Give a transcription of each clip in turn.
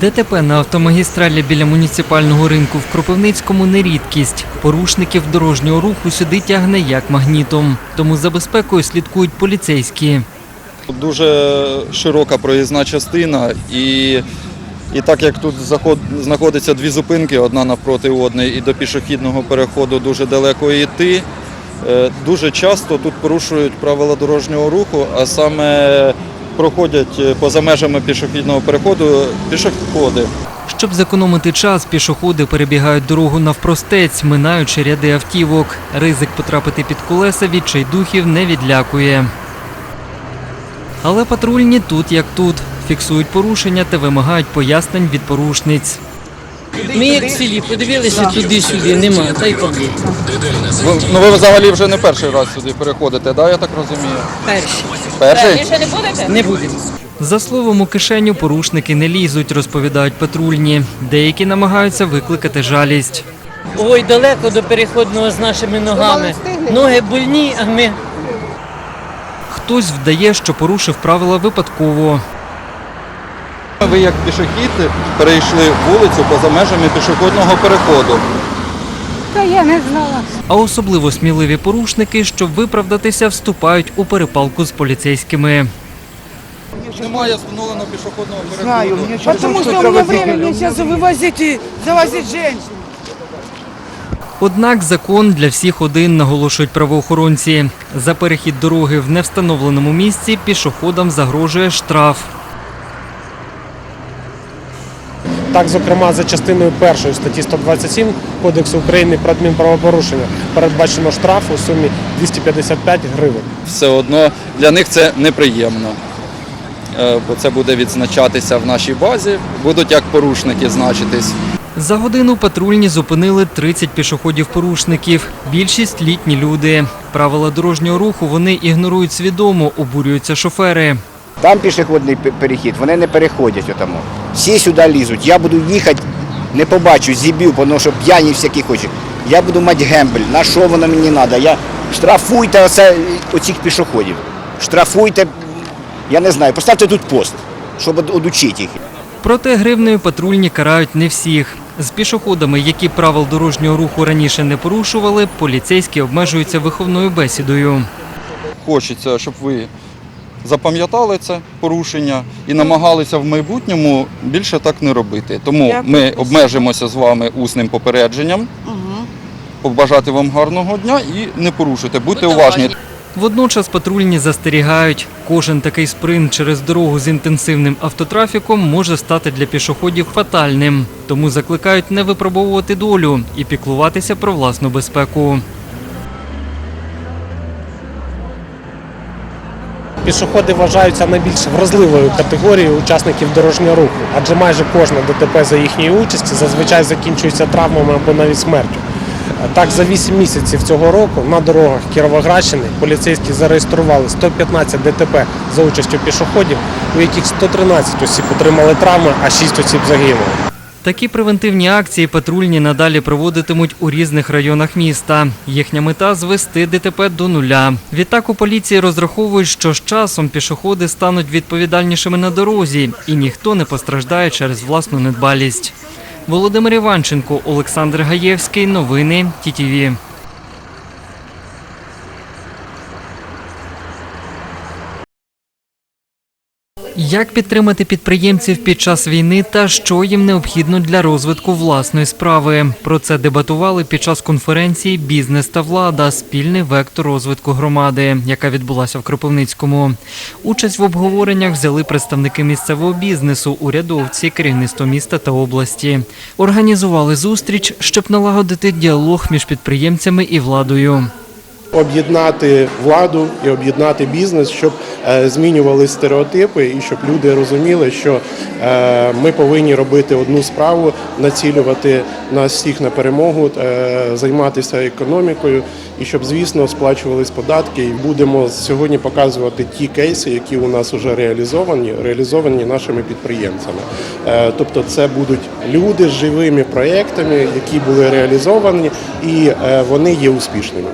ДТП на автомагістралі біля муніципального ринку в Кропивницькому не рідкість. Порушників дорожнього руху сюди тягне як магнітом. Тому за безпекою слідкують поліцейські. Дуже широка проїзна частина, і, і так як тут знаходиться дві зупинки, одна навпроти одної, і до пішохідного переходу дуже далеко йти, е, дуже часто тут порушують правила дорожнього руху, а саме проходять е, поза межами пішохідного переходу пішоходи. Щоб зекономити час, пішоходи перебігають дорогу навпростець, минаючи ряди автівок. Ризик потрапити під колеса відчайдухів не відлякує. Але патрульні тут як тут. Фіксують порушення та вимагають пояснень від порушниць. Ми як в селі подивилися туди-сюди, нема, та й. Ви, ну ви взагалі вже не перший раз сюди переходите, да, я так розумію? Перші. Перший? Не будемо. За словом, у кишеню порушники не лізуть, розповідають патрульні. Деякі намагаються викликати жалість. Ой, далеко до переходного з нашими ногами. Ноги больні, а ми Хтось вдає, що порушив правила випадково. Ви як пішохід перейшли вулицю поза межами пішохідного переходу. Та я не знала. А особливо сміливі порушники, щоб виправдатися, вступають у перепалку з поліцейськими. Немає встановленого пішохідного переходу. Знаю, мне Потому что у меня времени сейчас вывозить и завозить женщин. Однак закон для всіх один, наголошують правоохоронці. За перехід дороги в невстановленому місці пішоходам загрожує штраф. Так, зокрема, за частиною першої статті 127 Кодексу України про адмінправопорушення передбачено штраф у сумі 255 гривень. Все одно для них це неприємно. Е, Бо це буде відзначатися в нашій базі, будуть як порушники значитись. За годину патрульні зупинили 30 пішоходів-порушників. Більшість літні люди. Правила дорожнього руху вони ігнорують свідомо, обурюються шофери. Там пішохідний перехід, вони не переходять отамо. Всі сюди лізуть. Я буду їхати, не побачу, зіб'ю, тому що п'яні всякі хочуть. Я буду мати гембель. На що воно мені треба? Я... Штрафуйте оце, оцих пішоходів. Штрафуйте, я не знаю, поставте тут пост, щоб од- одучити їх. Проте гривнею патрульні карають не всіх. З пішоходами, які правил дорожнього руху раніше не порушували, поліцейські обмежуються виховною бесідою. Хочеться, щоб ви запам'ятали це порушення і намагалися в майбутньому більше так не робити. Тому ми обмежимося з вами усним попередженням. Побажати вам гарного дня і не порушуйте. Будьте уважні. Водночас патрульні застерігають, кожен такий спринт через дорогу з інтенсивним автотрафіком може стати для пішоходів фатальним. Тому закликають не випробовувати долю і піклуватися про власну безпеку. Пішоходи вважаються найбільш вразливою категорією учасників дорожнього руху, адже майже кожне ДТП за їхньої участі зазвичай закінчується травмами або навіть смертю. Так, за 8 місяців цього року на дорогах Кіровоградщини поліцейські зареєстрували 115 ДТП за участю пішоходів, у яких 113 осіб отримали травми, а 6 осіб загинули. Такі превентивні акції патрульні надалі проводитимуть у різних районах міста. Їхня мета звести ДТП до нуля. Відтак у поліції розраховують, що з часом пішоходи стануть відповідальнішими на дорозі, і ніхто не постраждає через власну недбалість. Володимир Іванченко, Олександр Гаєвський. Новини ТІТІВІ. Як підтримати підприємців під час війни та що їм необхідно для розвитку власної справи? Про це дебатували під час конференції Бізнес та влада спільний вектор розвитку громади, яка відбулася в Кропивницькому. Участь в обговореннях взяли представники місцевого бізнесу, урядовці, керівництво міста та області. Організували зустріч, щоб налагодити діалог між підприємцями і владою. Об'єднати владу і об'єднати бізнес, щоб е, змінювали стереотипи і щоб люди розуміли, що е, ми повинні робити одну справу, націлювати нас всіх на перемогу, е, займатися економікою, і щоб, звісно, сплачувались податки. І будемо сьогодні показувати ті кейси, які у нас вже реалізовані, реалізовані нашими підприємцями. Тобто, це будуть люди з живими проектами, які були реалізовані, і вони є успішними.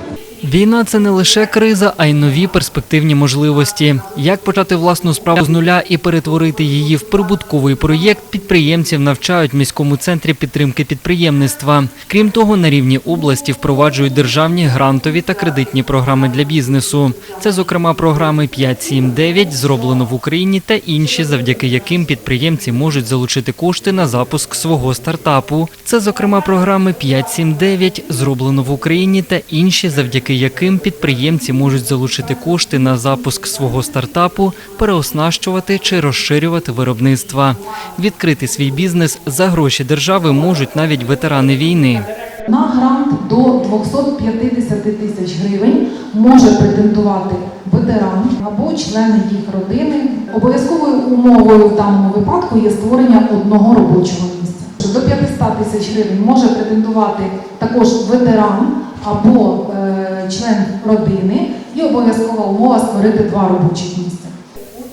Війна це не лише криза, а й нові перспективні можливості. Як почати власну справу з нуля і перетворити її в прибутковий проєкт, підприємців навчають в міському центрі підтримки підприємництва. Крім того, на рівні області впроваджують державні грантові та кредитні програми для бізнесу. Це, зокрема, програми 5.7.9, зроблено в Україні та інші, завдяки яким підприємці можуть залучити кошти на запуск свого стартапу. Це, зокрема, програми 5.7.9, зроблено в Україні та інші, завдяки яким підприємці можуть залучити кошти на запуск свого стартапу, переоснащувати чи розширювати виробництва. Відкрити свій бізнес за гроші держави можуть навіть ветерани війни. На грант до 250 тисяч гривень може претендувати ветеран або члени їх родини. Обов'язковою умовою в даному випадку є створення одного робочого місця. До 500 тисяч гривень може претендувати також ветеран або е, член родини, і обов'язкова умова створити два робочих місця.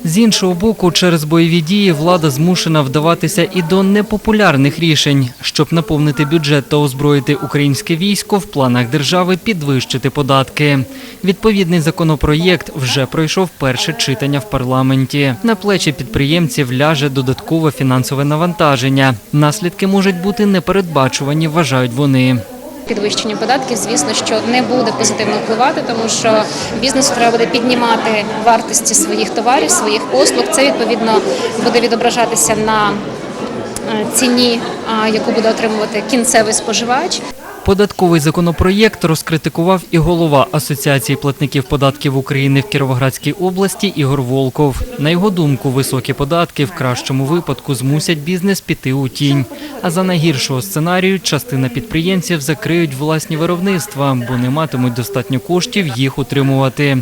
З іншого боку, через бойові дії влада змушена вдаватися і до непопулярних рішень, щоб наповнити бюджет та озброїти українське військо. В планах держави підвищити податки. Відповідний законопроєкт вже пройшов перше читання в парламенті. На плечі підприємців ляже додаткове фінансове навантаження. Наслідки можуть бути непередбачувані, вважають вони. Підвищення податків, звісно, що не буде позитивно впливати, тому що бізнесу треба буде піднімати вартості своїх товарів, своїх послуг. Це відповідно буде відображатися на е, ціні, яку буде отримувати кінцевий споживач. Податковий законопроєкт розкритикував і голова Асоціації платників податків України в Кіровоградській області Ігор Волков. На його думку, високі податки в кращому випадку змусять бізнес піти у тінь. А за найгіршого сценарію частина підприємців закриють власні виробництва, бо не матимуть достатньо коштів їх утримувати.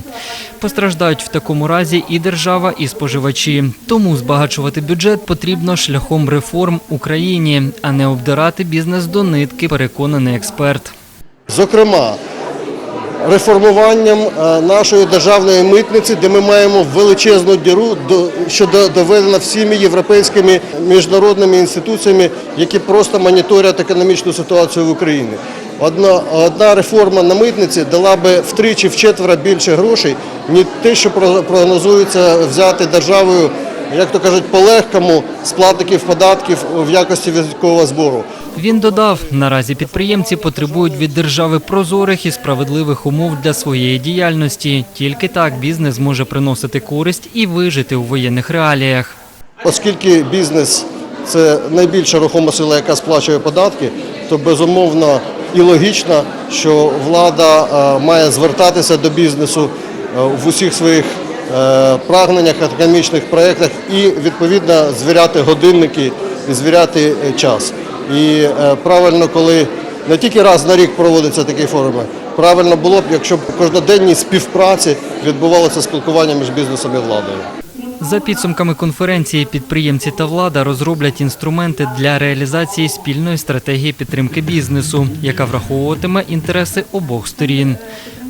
Постраждають в такому разі і держава, і споживачі. Тому збагачувати бюджет потрібно шляхом реформ Україні, а не обдирати бізнес до нитки, переконаний експерт. Зокрема, реформуванням е, нашої державної митниці, де ми маємо величезну діру, що доведена всіми європейськими міжнародними інституціями, які просто моніторять економічну ситуацію в Україні. Одна, одна реформа на митниці дала би втричі вчетверо більше грошей, ніж те, що прогнозується взяти державою, як то кажуть, по-легкому з платників податків в якості військового збору. Він додав, наразі підприємці потребують від держави прозорих і справедливих умов для своєї діяльності. Тільки так бізнес може приносити користь і вижити у воєнних реаліях. Оскільки бізнес це найбільша рухома сила, яка сплачує податки, то безумовно і логічно, що влада е, має звертатися до бізнесу е, в усіх своїх прагненнях, економічних проєктах і відповідно звіряти годинники і звіряти е, час. І е, правильно, коли не тільки раз на рік проводяться такі форуми, правильно було б, якщо б кожноденній співпраці відбувалося спілкування між бізнесом і владою. За підсумками конференції, підприємці та влада розроблять інструменти для реалізації спільної стратегії підтримки бізнесу, яка враховуватиме інтереси обох сторін.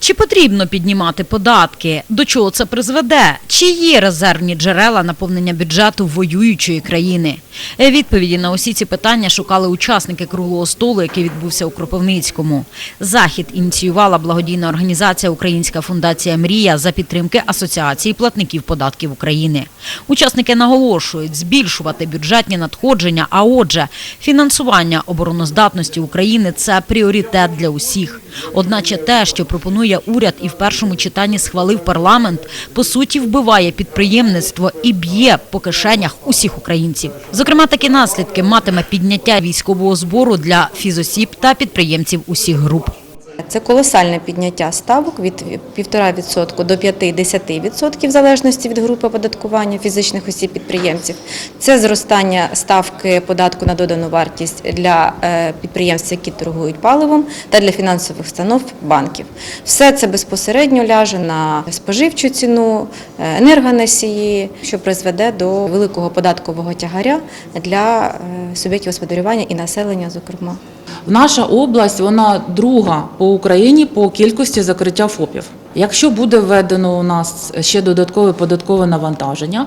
Чи потрібно піднімати податки? До чого це призведе? Чи є резервні джерела наповнення бюджету воюючої країни? Е, Відповіді на усі ці питання шукали учасники круглого столу, який відбувся у Кропивницькому. Захід ініціювала благодійна організація Українська фундація Мрія за підтримки Асоціації платників податків України. Учасники наголошують збільшувати бюджетні надходження, а отже, фінансування обороноздатності України це пріоритет для усіх. Одначе те, що пропонує уряд і в першому читанні схвалив парламент, по суті вбиває підприємництво і б'є по кишенях усіх українців. Зокрема, такі наслідки матиме підняття військового збору для фізосіб та підприємців усіх груп. Це колосальне підняття ставок від 1,5% до 5-10% в залежності від групи оподаткування фізичних осіб підприємців. Це зростання ставки податку на додану вартість для е, підприємств, які торгують паливом, та для фінансових установ банків. Все це безпосередньо ляже на споживчу ціну, е, енергоносії, що призведе до великого податкового тягаря для е, суб'єктів господарювання і населення, зокрема. Наша область вона друга по Україні по кількості закриття ФОПів. Якщо буде введено у нас ще додаткове податкове навантаження,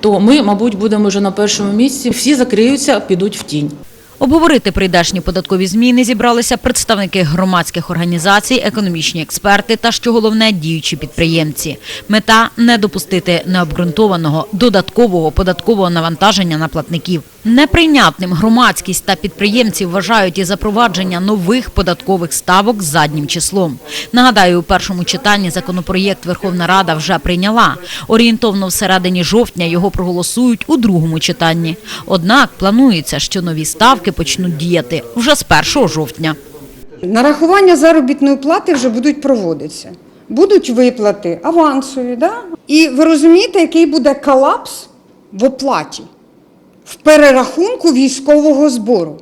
то ми, мабуть, будемо вже на першому місці. Всі закриються, підуть в тінь. Обговорити прийдешні податкові зміни зібралися представники громадських організацій, економічні експерти та, що головне, діючі підприємці. Мета не допустити необґрунтованого додаткового податкового навантаження на платників. Неприйнятним громадськість та підприємці вважають і запровадження нових податкових ставок заднім числом. Нагадаю, у першому читанні законопроєкт Верховна Рада вже прийняла. Орієнтовно всередині жовтня його проголосують у другому читанні. Однак планується, що нові ставки почнуть діяти вже з 1 жовтня. Нарахування заробітної плати вже будуть проводитися. Будуть виплати авансові, да? і ви розумієте, який буде колапс в оплаті, в перерахунку військового збору.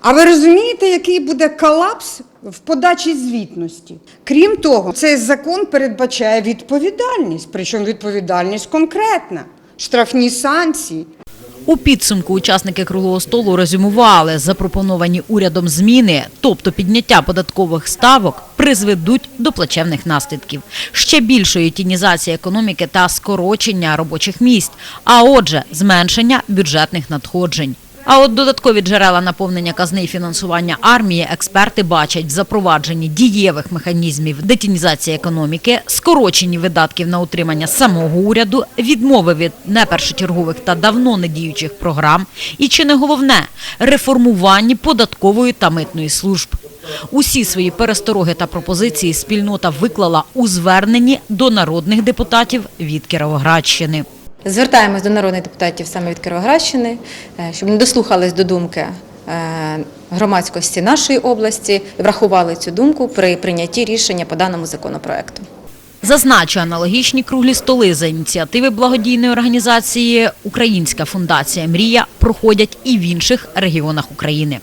А ви розумієте, який буде колапс в подачі звітності? Крім того, цей закон передбачає відповідальність, причому відповідальність конкретна, штрафні санкції. У підсумку учасники круглого столу резюмували, запропоновані урядом зміни, тобто підняття податкових ставок, призведуть до плачевних наслідків, ще більшої тінізації економіки та скорочення робочих місць, а отже, зменшення бюджетних надходжень. А от додаткові джерела наповнення казни і фінансування армії експерти бачать в запровадженні дієвих механізмів детінізації економіки, скороченні видатків на утримання самого уряду, відмови від непершочергових та давно недіючих програм і, чи не головне, реформуванні податкової та митної служб. Усі свої перестороги та пропозиції спільнота виклала у зверненні до народних депутатів від Кіровоградщини. Звертаємось до народних депутатів саме від Кіровоградщини, е, щоб не дослухались до думки е, громадськості нашої області, і врахували цю думку при прийнятті рішення по даному законопроекту. Зазначу, аналогічні круглі столи за ініціативи благодійної організації Українська фундація Мрія проходять і в інших регіонах України.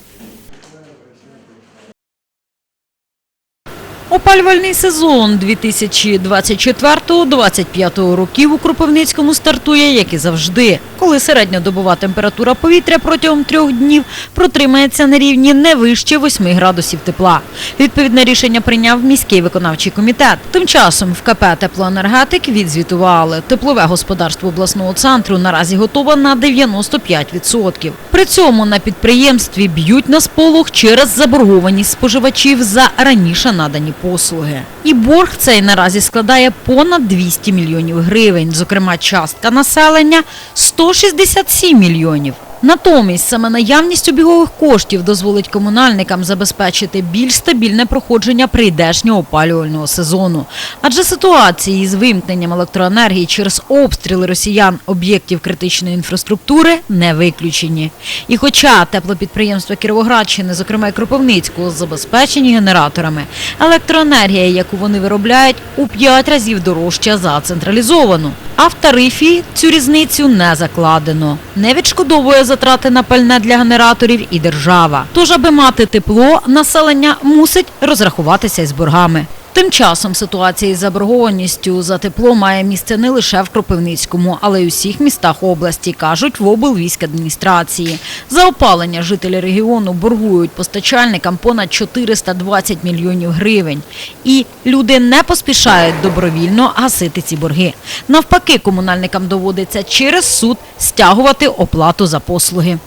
Опалювальний сезон 2024-2025 років у Кропивницькому стартує, як і завжди, коли середньодобова температура повітря протягом трьох днів протримається на рівні не вище 8 градусів тепла. Відповідне рішення прийняв міський виконавчий комітет. Тим часом в КП «Теплоенергетик» відзвітували. Теплове господарство обласного центру наразі готове на 95%. При цьому на підприємстві б'ють на сполох через заборгованість споживачів за раніше надані послуги. І борг цей наразі складає понад 200 мільйонів гривень. Зокрема, частка населення 167 мільйонів. Натомість саме наявність обігових коштів дозволить комунальникам забезпечити більш стабільне проходження прийдешнього опалювального сезону. Адже ситуації з вимкненням електроенергії через обстріли росіян об'єктів критичної інфраструктури не виключені. І хоча теплопідприємства Кіровоградщини, зокрема і Кропивницького, забезпечені генераторами, електроенергія, яку вони виробляють, у 5 разів дорожча за централізовану. А в тарифі цю різницю не закладено. Не відшкодовує затрати на пальне для генераторів і держава. Тож, аби мати тепло, населення мусить розрахуватися із боргами. Тим часом ситуація із заборгованістю за тепло має місце не лише в Кропивницькому, але й у всіх містах області, кажуть в облвійськадміністрації. За опалення жителі регіону боргують постачальникам понад 420 мільйонів гривень. І люди не поспішають добровільно гасити ці борги. Навпаки, комунальникам доводиться через суд стягувати оплату за послуги.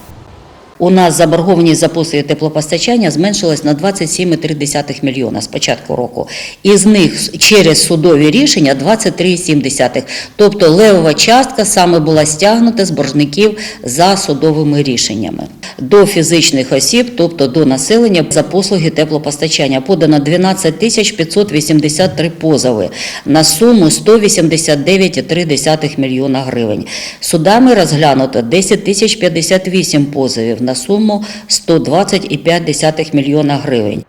У нас заборгованість за послуги теплопостачання зменшилась на 27,3 мільйона з початку року. Із них через судові рішення 23,7. Тобто левова частка саме була стягнута з боржників за судовими рішеннями. До фізичних осіб, тобто до населення за послуги теплопостачання подано 12 тисяч 583 позови на суму 189,3 мільйона гривень. Судами розглянуто 10 тисяч 58 позовів на суму 120,5 мільйона гривень.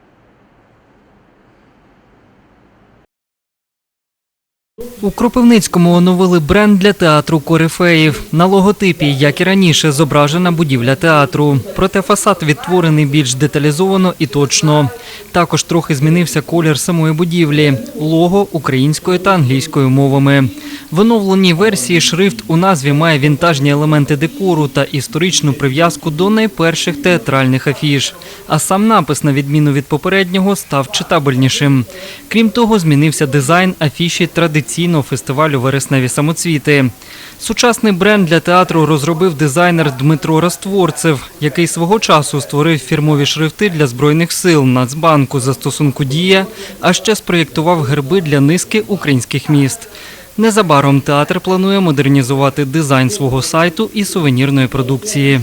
У Кропивницькому оновили бренд для театру Корифеїв. На логотипі, як і раніше, зображена будівля театру. Проте фасад відтворений більш деталізовано і точно. Також трохи змінився колір самої будівлі, лого українською та англійською мовами. В оновленій версії шрифт у назві має вінтажні елементи декору та історичну прив'язку до найперших театральних афіш. А сам напис, на відміну від попереднього, став читабельнішим. Крім того, змінився дизайн афіші традиційного фестивалю Вересневі самоцвіти. Сучасний бренд для театру розробив дизайнер Дмитро Растворцев, який свого часу створив фірмові шрифти для збройних сил Нацбанку застосунку Дія, а ще спроєктував герби для низки українських міст. Незабаром театр планує модернізувати дизайн свого сайту і сувенірної продукції.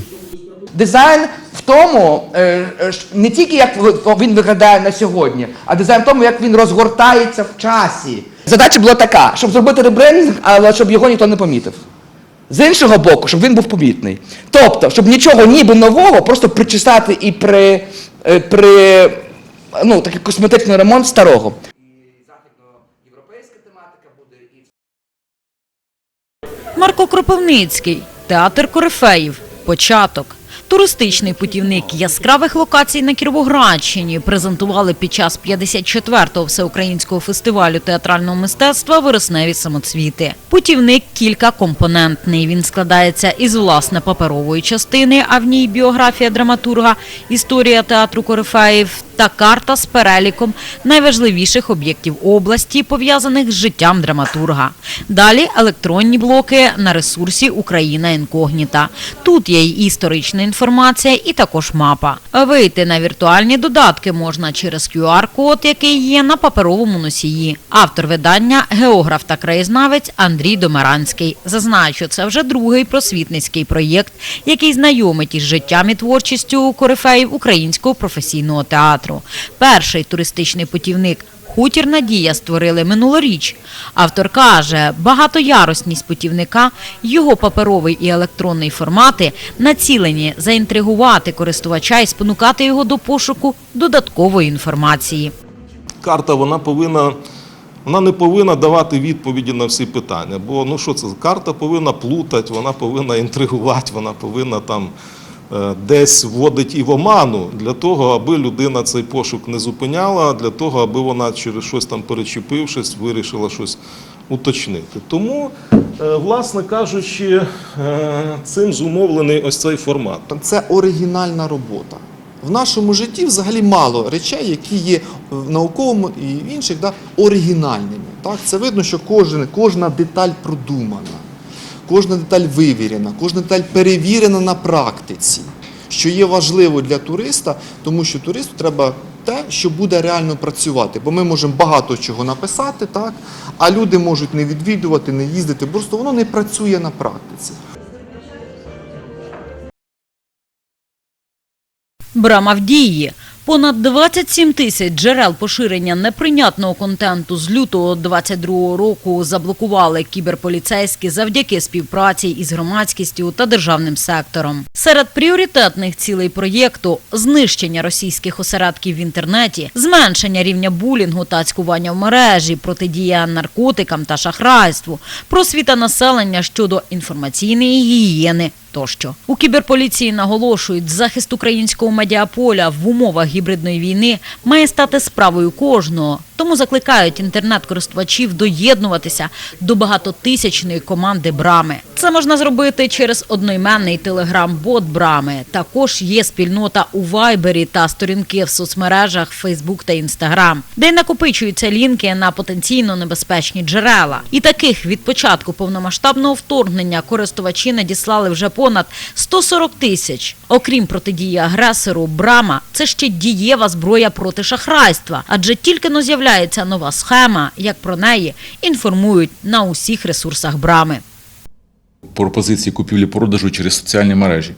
Дизайн в тому, е, е, не тільки як він виглядає на сьогодні, а дизайн в тому, як він розгортається в часі. Задача була така, щоб зробити ребрендинг, але щоб його ніхто не помітив. З іншого боку, щоб він був помітний. Тобто, щоб нічого ніби нового, просто причесати і при, е, при ну, такий косметичний ремонт старого. Марко Кропивницький, театр Корифеїв, початок. Туристичний путівник яскравих локацій на Кіровоградщині презентували під час 54-го всеукраїнського фестивалю театрального мистецтва Вересневі самоцвіти. Путівник кількакомпонентний. Він складається із власне паперової частини, а в ній біографія драматурга, історія театру Корифеїв та карта з переліком найважливіших об'єктів області, пов'язаних з життям драматурга. Далі електронні блоки на ресурсі Україна інкогніта. Тут є й історична інформація, і також мапа. Вийти на віртуальні додатки можна через QR-код, який є на паперовому носії. Автор видання географ та краєзнавець Андрій Домаранський. Зазначу, це вже другий просвітницький проєкт, який знайомить із життям і творчістю корифеїв українського професійного театру. Перший туристичний путівник Хутір Надія створили минулоріч. Автор каже, багатоярусність путівника, його паперовий і електронний формати націлені заінтригувати користувача і спонукати його до пошуку додаткової інформації. карта вона повинна. Вона не повинна давати відповіді на всі питання. Бо ну що це? Карта повинна плутати, вона повинна інтригувати, вона повинна там десь вводити і в оману для того, аби людина цей пошук не зупиняла, для того, аби вона через щось там перечепившись, вирішила щось уточнити. Тому, е, власне кажучи, е, цим зумовлений ось цей формат. Це оригінальна робота. В нашому житті взагалі мало речей, які є в науковому і в інших да, оригінальними. Так? Це видно, що кожен, кожна деталь продумана, кожна деталь вивірена, кожна деталь перевірена на практиці, що є важливо для туриста, тому що туристу треба те, що буде реально працювати. Бо ми можемо багато чого написати, так? а люди можуть не відвідувати, не їздити, просто воно не працює на практиці. Брама в дії. Понад 27 тисяч джерел поширення неприйнятного контенту з лютого 22 року заблокували кіберполіцейські завдяки співпраці із громадськістю та державним сектором. Серед пріоритетних цілей проєкту знищення російських осередків в інтернеті, зменшення рівня булінгу та цькування в мережі, протидія наркотикам та шахрайству, просвіта населення щодо інформаційної гігієни тощо. У кіберполіції наголошують, захист українського медіаполя в умовах гібридної війни має стати справою кожного. Тому закликають інтернет-користувачів доєднуватися до багатотисячної команди Брами. Це можна зробити через одноіменний телеграм-бот Брами. Також є спільнота у Вайбері та сторінки в соцмережах Фейсбук та Інстаграм, де накопичуються лінки на потенційно небезпечні джерела. І таких від початку повномасштабного вторгнення користувачі надіслали вже понад 140 тисяч. Окрім протидії агресору, Брама це ще дієва зброя проти шахрайства, адже тільки но з'являється нова схема, як про неї інформують на усіх ресурсах Брами. Пропозиції купівлі-продажу через соціальні мережі.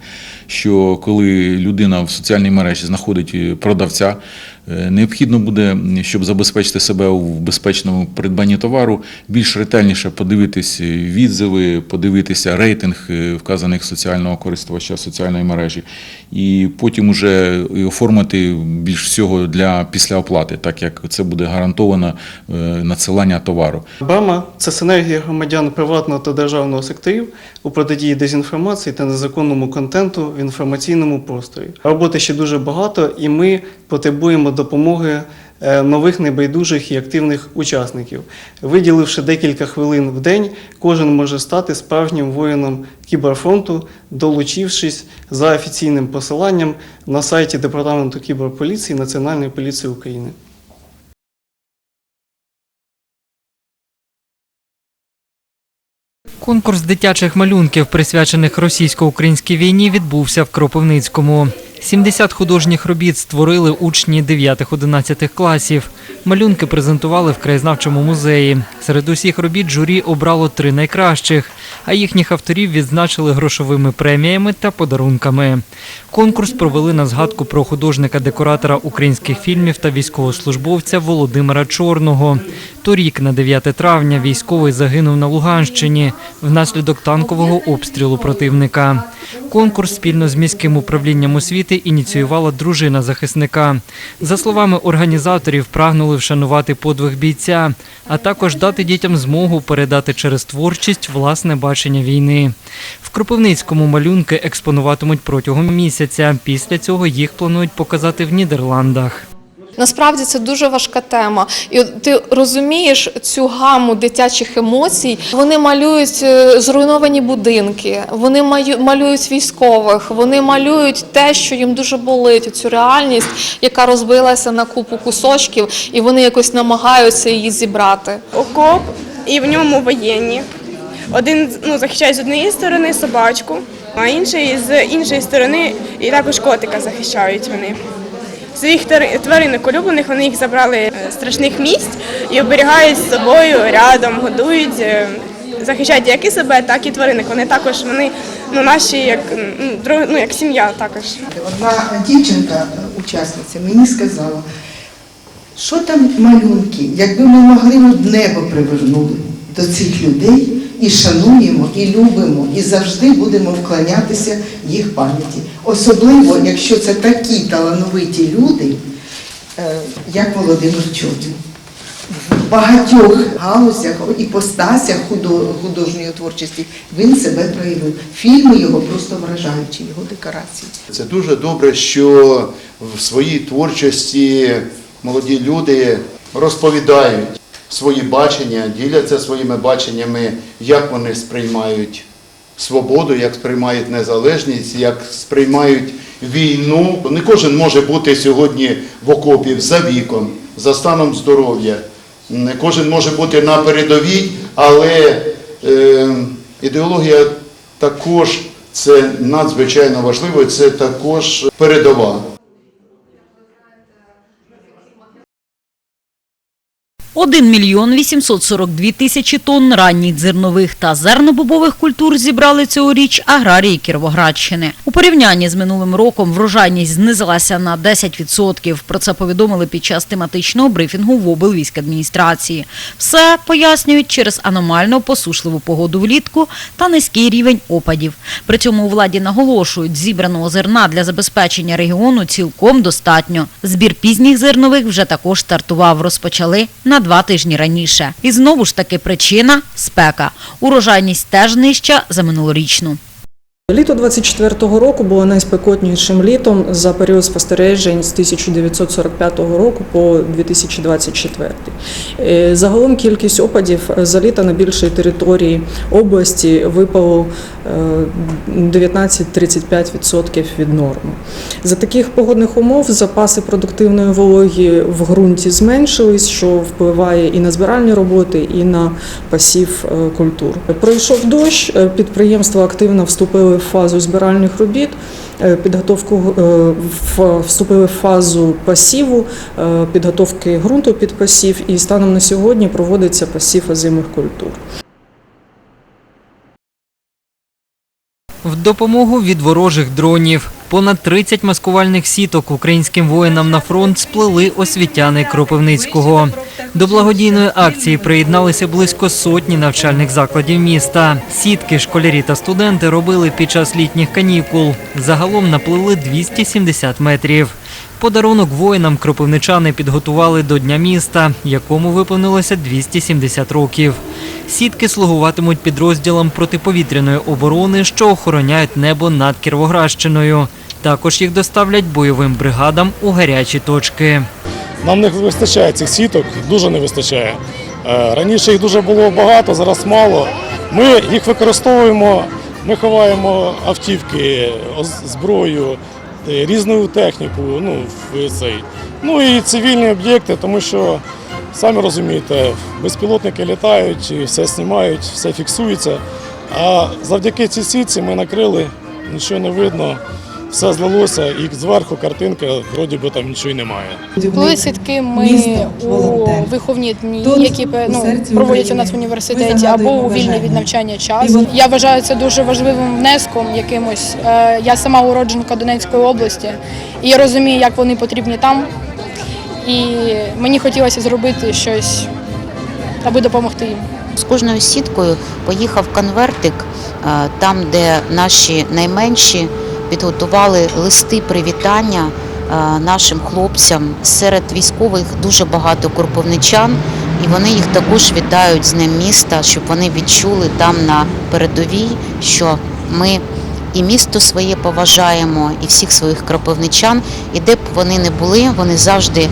Що коли людина в соціальній мережі знаходить е, продавця, е, необхідно буде, щоб забезпечити себе у безпечному придбанні товару, більш ретельніше подивитись відзиви, подивитися рейтинг е, вказаних соціального користувача соціальної мережі, і потім уже оформити більш всього для післяоплати, так як це буде гарантовано е, надсилання товару. Брама це синергія громадян приватного та державного секторів у протидії дезінформації та незаконному контенту в інформаційному просторі. Роботи ще дуже багато, і ми потребуємо допомоги е, нових небайдужих і активних учасників. Виділивши декілька хвилин в день, кожен може стати справжнім воїном кіберфронту, долучившись за офіційним посиланням на сайті Департаменту кіберполіції Національної поліції України. Конкурс дитячих малюнків, присвячених російсько-українській війні, відбувся в Кропивницькому. 70 художніх робіт створили учні 9-11 класів. Малюнки презентували в краєзнавчому музеї. Серед усіх робіт журі обрало три найкращих, а їхніх авторів відзначили грошовими преміями та подарунками. Конкурс провели на згадку про художника-декоратора українських фільмів та військовослужбовця Володимира Чорного. Торік, на 9 травня, військовий загинув на Луганщині внаслідок танкового обстрілу противника. Конкурс спільно з міським управлінням освіти ініціювала дружина захисника. За словами організаторів, прагнули вшанувати подвиг бійця, а також дати дітям змогу передати через творчість власне бачення війни. В Кропивницькому малюнки експонуватимуть протягом місяця. Після цього їх планують показати в Нідерландах. Насправді це дуже важка тема, і ти розумієш цю гаму дитячих емоцій. Вони малюють е, зруйновані будинки, вони малюють військових, вони малюють те, що їм дуже болить, цю реальність, яка розбилася на купу кусочків, і вони якось намагаються її зібрати. окоп, і в ньому воєнні. Один ну, захищає з однієї сторони собачку, а інший з іншої сторони і також котика захищають вони. Своїх твари- тваринок улюблених вони їх забрали е, з страшних місць і оберігають з собою рядом, годують, е, захищають як і себе, так і тваринок. Вони також вони ну, наші як, ну, ну, як сім'я також. Одна дівчинка, учасниця, мені сказала, що там малюнки, якби ми могли б небо привернули до цих людей і шануємо, і любимо, і завжди будемо вклонятися їх пам'яті. Особливо, якщо це такі талановиті люди, е, як Володимир Чотін. В багатьох галузях і постасях худо- художньої творчості він себе проявив. Фільми його просто вражаючі, його декорації. Це дуже добре, що в своїй творчості молоді люди розповідають свої бачення, діляться своїми баченнями, як вони сприймають свободу, як сприймають незалежність, як сприймають війну. Не кожен може бути сьогодні в окопі за віком, за станом здоров'я. Не кожен може бути на передовій, але е, ідеологія також це надзвичайно важливо, це також передова. 1 мільйон 842 тисячі тонн ранніх зернових та зернобобових культур зібрали цьогоріч аграрії Кіровоградщини. У порівнянні з минулим роком врожайність знизилася на 10%. Про це повідомили під час тематичного брифінгу в облвійськадміністрації. Все пояснюють через аномально посушливу погоду влітку та низький рівень опадів. При цьому у владі наголошують, зібраного зерна для забезпечення регіону цілком достатньо. Збір пізніх зернових вже також стартував. Розпочали на два тижні раніше. І знову ж таки причина спека. Урожайність теж нижча за минулорічну. Літо 24-го року було найспекотнішим літом за період спостережень з 1945 року по 2024. Е, Загалом кількість опадів за літо на більшій території області випало е, 19-35% від норми. За таких погодних умов запаси продуктивної вологі в ґрунті зменшились, що впливає і на збиральні роботи, і на пасів е, культур. Пройшов дощ, е, підприємства активно вступили в фазу збиральних робіт. е, Підготовку е, вступили в фазу пасіву, е, підготовки ґрунту під пасів, і станом на сьогодні проводиться пасів озимих культур. В допомогу від ворожих дронів. Понад 30 маскувальних сіток українським воїнам на фронт сплели освітяни Кропивницького. До благодійної акції приєдналися близько сотні навчальних закладів міста. Сітки школярі та студенти робили під час літніх канікул. Загалом наплили 270 метрів. Подарунок воїнам кропивничани підготували до Дня міста, якому виповнилося 270 років. Сітки слугуватимуть підрозділам протиповітряної оборони, що охороняють небо над Кіровоградщиною. Також їх доставлять бойовим бригадам у гарячі точки. Нам не вистачає цих сіток, дуже не вистачає. Е, Раніше їх дуже було багато, зараз мало. Ми їх використовуємо, ми ховаємо автівки, зброю, різну техніку, ну, в цей. ну і цивільні об'єкти, тому що, самі розумієте, безпілотники літають, і все знімають, все фіксується. А завдяки цій сітці ми накрили, нічого не видно, все злилося, і зверху картинка, вроді би там нічого й немає. Коли сітки ми у виховні дні, які ну, проводять у нас в університеті, або у вільний від навчання час. Я вважаю це дуже важливим внеском якимось. Е, Я сама уродженка Донецької області, і я розумію, як вони потрібні там. І мені хотілося зробити щось, аби допомогти їм. З кожною сіткою поїхав конвертик, е, там, де наші найменші підготували листи привітання е, нашим хлопцям. Серед військових дуже багато кропивничан, і вони їх також вітають з Днем міста, щоб вони відчули там на передовій, що ми і місто своє поважаємо, і всіх своїх кропивничан. І де б вони не були, вони завжди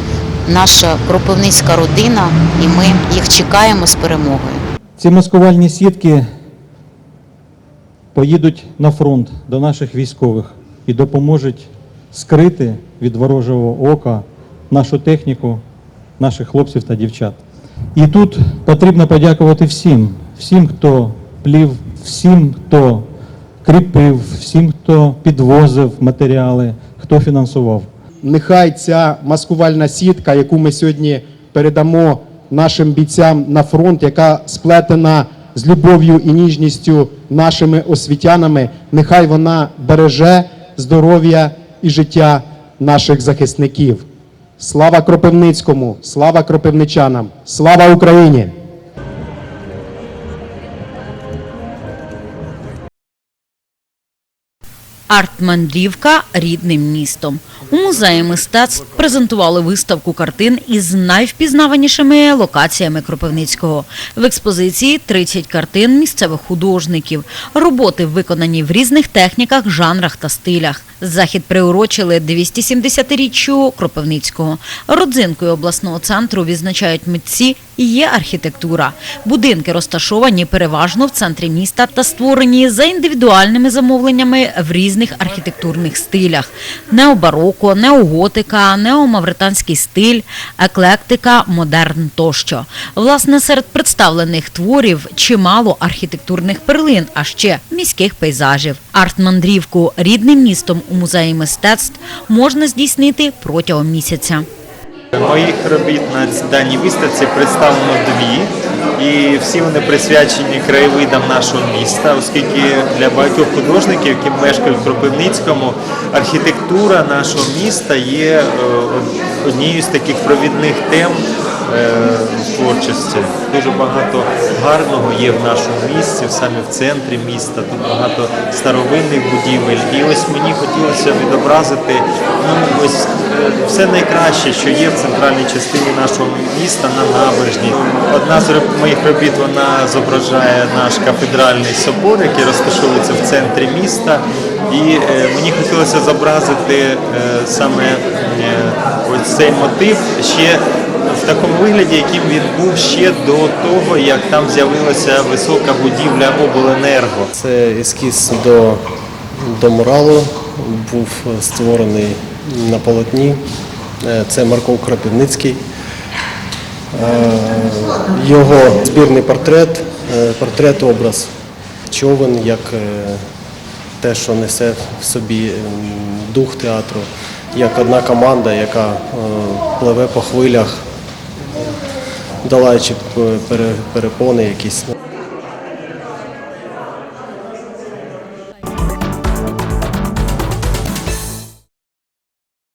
наша кропивницька родина, і ми їх чекаємо з перемогою. Ці маскувальні сітки поїдуть на фронт до наших військових і допоможуть скрити від ворожого ока нашу техніку, наших хлопців та дівчат. І тут потрібно подякувати всім, всім, хто плів, всім, хто кріпив, всім, хто підвозив матеріали, хто фінансував. Нехай ця маскувальна сітка, яку ми сьогодні передамо нашим бійцям на фронт, яка сплетена з любов'ю і ніжністю нашими освітянами, нехай вона береже здоров'я і життя наших захисників. Слава Кропивницькому, слава кропивничанам, слава Україні! Арт-мандрівка рідним містом. У музеї мистецтв презентували виставку картин із найвпізнаванішими локаціями Кропивницького. В експозиції 30 картин місцевих художників. Роботи виконані в різних техніках, жанрах та стилях. Захід приурочили 270-річчю Кропивницького. Родзинкою обласного центру відзначають митці і є архітектура. Будинки розташовані переважно в центрі міста та створені за індивідуальними замовленнями в різних архітектурних стилях: необароко, неоготика, неомавританський стиль, еклектика, модерн тощо. Власне, серед представлених творів чимало архітектурних перлин, а ще міських пейзажів. Арт-мандрівку рідним містом у музеї мистецтв можна здійснити протягом місяця. Моїх робіт на даній виставці представлено дві, і всі вони присвячені краєвидам нашого міста, оскільки для багатьох художників, які мешкають в Кропивницькому, архітектура нашого міста є е, однією з таких провідних тем творчості. Дуже багато гарного є в нашому місті, саме в центрі міста. Тут багато старовинних будівель. І ось мені хотілося відобразити ну, ось е, все найкраще, що є в центральній частині нашого міста на набережній. Одна з моїх робіт вона зображає наш кафедральний собор, який розташовується в центрі міста. І е, мені хотілося зобразити е, саме е, ось цей мотив ще в такому вигляді, яким він був ще до того, як там з'явилася висока будівля обленерго. Це ескіз до, до муралу, був створений на полотні. Е, Це Марко Кропивницький. Е, Його збірний портрет, е, портрет-образ, човен, як те, що несе в собі дух театру, як одна команда, яка пливе по хвилях, долаючи е, пере- перепони якісь.